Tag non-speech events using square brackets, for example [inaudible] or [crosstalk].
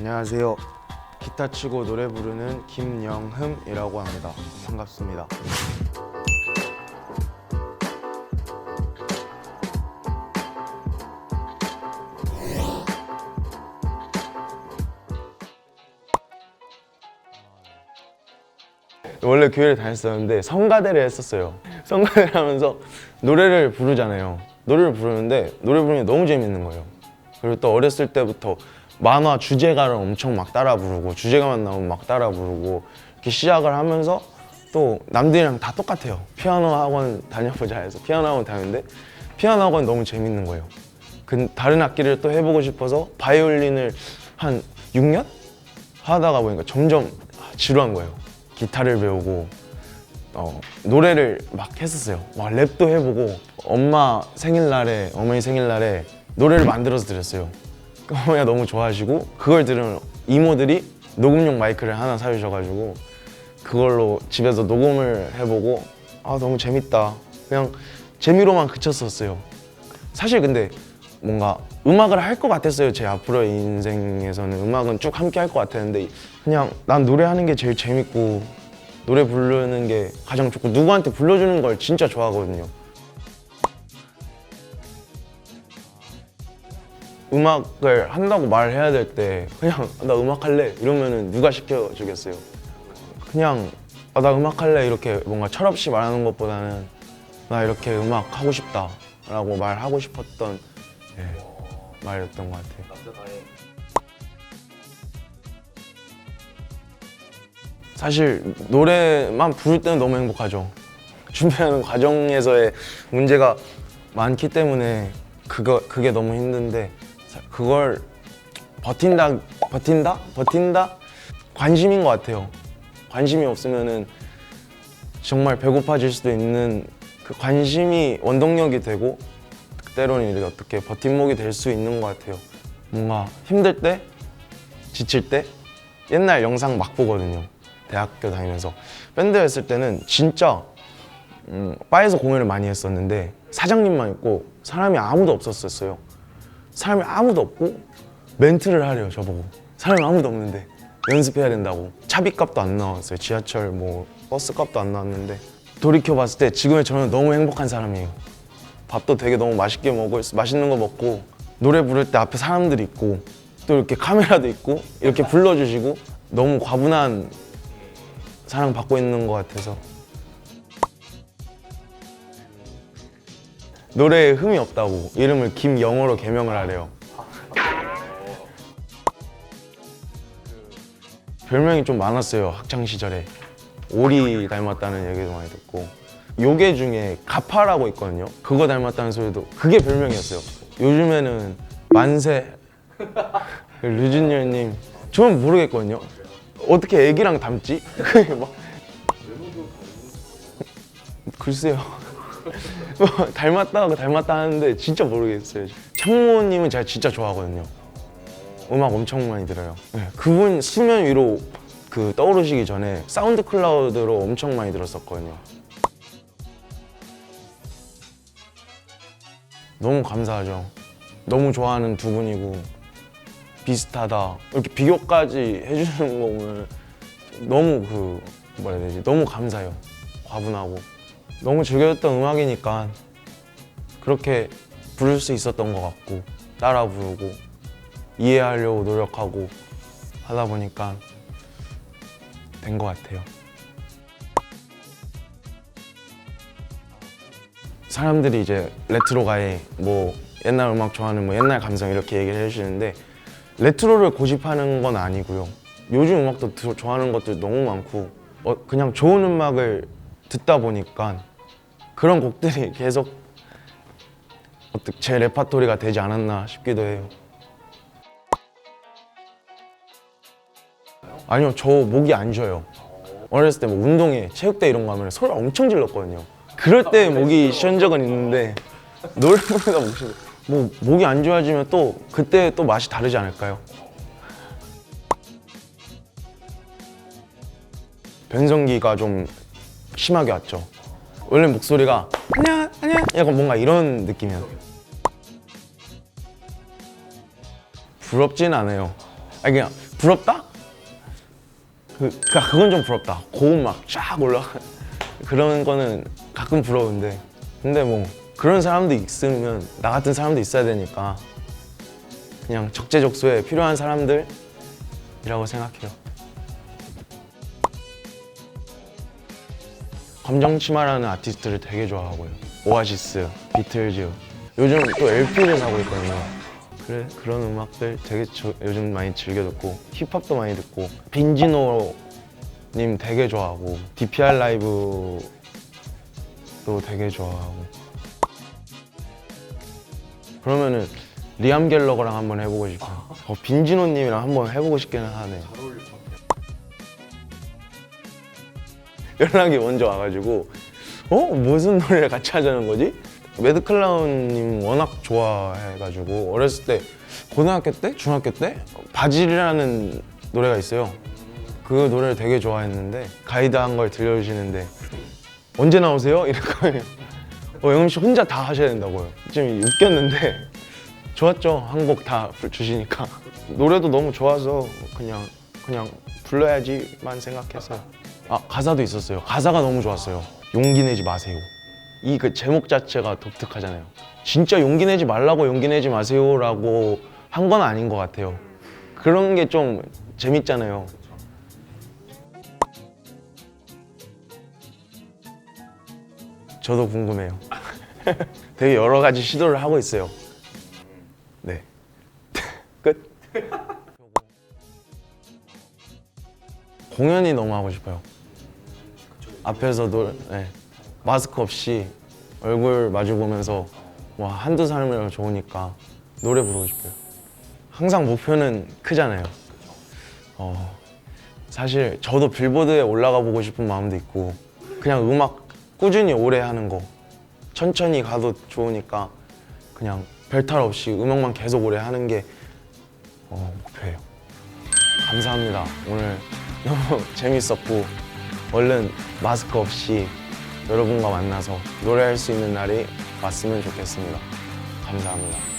안녕하세요. 기타 치고 노래 부르는 김영흠이라고 합니다. 반갑습니다. 원래 교회를 다녔었는데 성가대를 했었어요. 성가대를 하면서 노래를 부르잖아요. 노래를 부르는데 노래 부르는 게 너무 재밌는 거예요. 그리고 또 어렸을 때부터 만화 주제가를 엄청 막 따라 부르고 주제가만 나오면 막 따라 부르고 이렇게 시작을 하면서 또 남들이랑 다 똑같아요. 피아노 학원 다녀보자 해서 피아노 학원 다녔는데 피아노 학원 너무 재밌는 거예요. 그 다른 악기를 또 해보고 싶어서 바이올린을 한 6년 하다가 보니까 점점 지루한 거예요. 기타를 배우고 어, 노래를 막 했었어요. 막 랩도 해보고 엄마 생일날에 어머니 생일날에 노래를 만들어서 드렸어요. 그 어머니가 너무 좋아하시고 그걸 들으면 이모들이 녹음용 마이크를 하나 사주셔가지고 그걸로 집에서 녹음을 해보고 아 너무 재밌다. 그냥 재미로만 그쳤었어요. 사실 근데 뭔가 음악을 할 것 같았어요. 제 앞으로의 인생에서는 음악은 쭉 함께 할 것 같았는데 그냥 난 노래하는 게 제일 재밌고 노래 부르는 게 가장 좋고 누구한테 불러주는 걸 진짜 좋아하거든요. 음악을 한다고 말해야 될 때 그냥 나 음악 할래 이러면은 누가 시켜주겠어요. 그냥 아, 나 음악 할래 이렇게 뭔가 철없이 말하는 것보다는 나 이렇게 음악 하고 싶다 라고 말하고 싶었던 예, 말이었던 것 같아요. 사실 노래만 부를 때는 너무 행복하죠. [laughs] 준비하는 과정에서의 문제가 많기 때문에 그거 그게 너무 힘든데 사- 그걸 버틴다 버틴다 버틴다 관심인 것 같아요. 관심이 없으면은 정말 배고파질 수도 있는 그 관심이 원동력이 되고 때로는 어떻게 버팀목이 될 수 있는 것 같아요. 뭔가 힘들 때, 지칠 때 옛날 영상 막 보거든요. 대학교 다니면서 밴드 했을 때는 진짜 음, 바에서 공연을 많이 했었는데 사장님만 있고 사람이 아무도 없었었어요. 사람이 아무도 없고 멘트를 하래요 저보고. 사람이 아무도 없는데 연습해야 된다고. 차비값도 안 나왔어요. 지하철 뭐 버스 값도 안 나왔는데. 돌이켜 봤을 때 지금의 저는 너무 행복한 사람이에요. 밥도 되게 너무 맛있게 수- 맛있는 거 먹고 노래 부를 때 앞에 사람들이 있고 또 이렇게 카메라도 있고 이렇게 불러주시고 너무 과분한 사랑 받고 있는 것 같아서 노래에 흠이 없다고 이름을 김영호로 개명을 하래요. 별명이 좀 많았어요 학창 시절에 오리 닮았다는 얘기도 많이 듣고 요괴 중에 가파라고 있거든요. 그거 닮았다는 소리도 그게 별명이었어요. 요즘에는 만세 [laughs] 류준열님 저는 모르겠거든요. 어떻게 애기랑 닮지? [laughs] 그게 막 글쎄요. 뭐 닮았다 닮았다 하는데 진짜 모르겠어요. 창모님은 제가 진짜 좋아하거든요. 음악 엄청 많이 들어요. 네, 그분 수면 위로 그 떠오르시기 전에 사운드 클라우드로 엄청 많이 들었었거든요. 너무 감사하죠. 너무 좋아하는 두 분이고 비슷하다 이렇게 비교까지 해주는 거 보면 너무 그 뭐라 해야 되지 너무 감사해요. 과분하고 너무 즐겨졌던 음악이니까 그렇게 부를 수 있었던 것 같고 따라 부르고 이해하려고 노력하고 하다 보니까 된 것 같아요. 사람들이 이제 레트로 가에 뭐 옛날 음악 좋아하는 뭐 옛날 감성 이렇게 얘기를 해주시는데 레트로를 고집하는 건 아니고요. 요즘 음악도 드- 좋아하는 것들 너무 많고 어, 그냥 좋은 음악을 듣다 보니까 그런 곡들이 계속 어떻게 제 레파토리가 되지 않았나 싶기도 해요. 아니요, 저 목이 안 쉬어요. 어렸을 때 뭐 운동회, 체육대 이런 거 하면 소리 엄청 질렀거든요. 그럴 때 목이 쉬은 적은 있는데 노래 부르다 목 쉬. 뭐 목이 안 좋아지면 또 그때 또 맛이 다르지 않을까요? 변성기가 좀 심하게 왔죠. 원래 목소리가 안녕 안녕 약간 뭔가 이런 느낌이야. 부럽진 않아요. 아니 그냥 부럽다? 그, 그 그건 좀 부럽다. 고음 막 쫙 올라가 그런 거는 가끔 부러운데 근데 뭐 그런 사람도 있으면 나 같은 사람도 있어야 되니까 그냥 적재적소에 필요한 사람들이라고 생각해요. 감정치마라는 아티스트를 되게 좋아하고요. 오아시스, 비틀즈. 요즘 또 LP를 사고 있거든요. 그래 그런 음악들 되게 저- 요즘 많이 즐겨 듣고 힙합도 많이 듣고 빈지노 님 되게 좋아하고 DPR 라이브도 되게 좋아하고 그러면은 리암 갤러거랑 한번 해보고 싶어요. 어, 빈지노 님이랑 한번 해보고 싶기는 하네. 연락이 먼저 와가지고 어 무슨 노래를 같이 하자는 거지? 매드클라운님 워낙 좋아해가지고 어렸을 때 고등학교 때 중학교 때 바질이라는 노래가 있어요. 그 노래를 되게 좋아했는데 가이드 한 걸 들려주시는데 언제 나오세요? 이럴 거예요. 어, 영임 씨 혼자 다 하셔야 된다고요. 좀 웃겼는데 좋았죠. 한 곡 다 주시니까 노래도 너무 좋아서 그냥 그냥 불러야지만 생각했어요. 아 가사도 있었어요. 가사가 너무 좋았어요. 용기 내지 마세요. 이 그 제목 자체가 독특하잖아요. 진짜 용기 내지 말라고 용기 내지 마세요라고 한 건 아닌 것 같아요. 그런 게 좀 재밌잖아요. 저도 궁금해요. [laughs] 되게 여러 가지 시도를 하고 있어요. 네. [laughs] 끝. 공연이 너무 하고 싶어요. 앞에서 노, 네. 마스크 없이 얼굴 마주 보면서 와 한두 사람이라도 좋으니까 노래 부르고 싶어요. 항상 목표는 크잖아요. 어, 사실 저도 빌보드에 올라가 보고 싶은 마음도 있고 그냥 음악 꾸준히 오래 하는 거 천천히 가도 좋으니까 그냥 별탈 없이 음악만 계속 오래 하는 게 어, 목표예요. 감사합니다. 오늘 [laughs] 너무 재밌었고 얼른 마스크 없이 여러분과 만나서 노래할 수 있는 날이 왔으면 좋겠습니다. 감사합니다.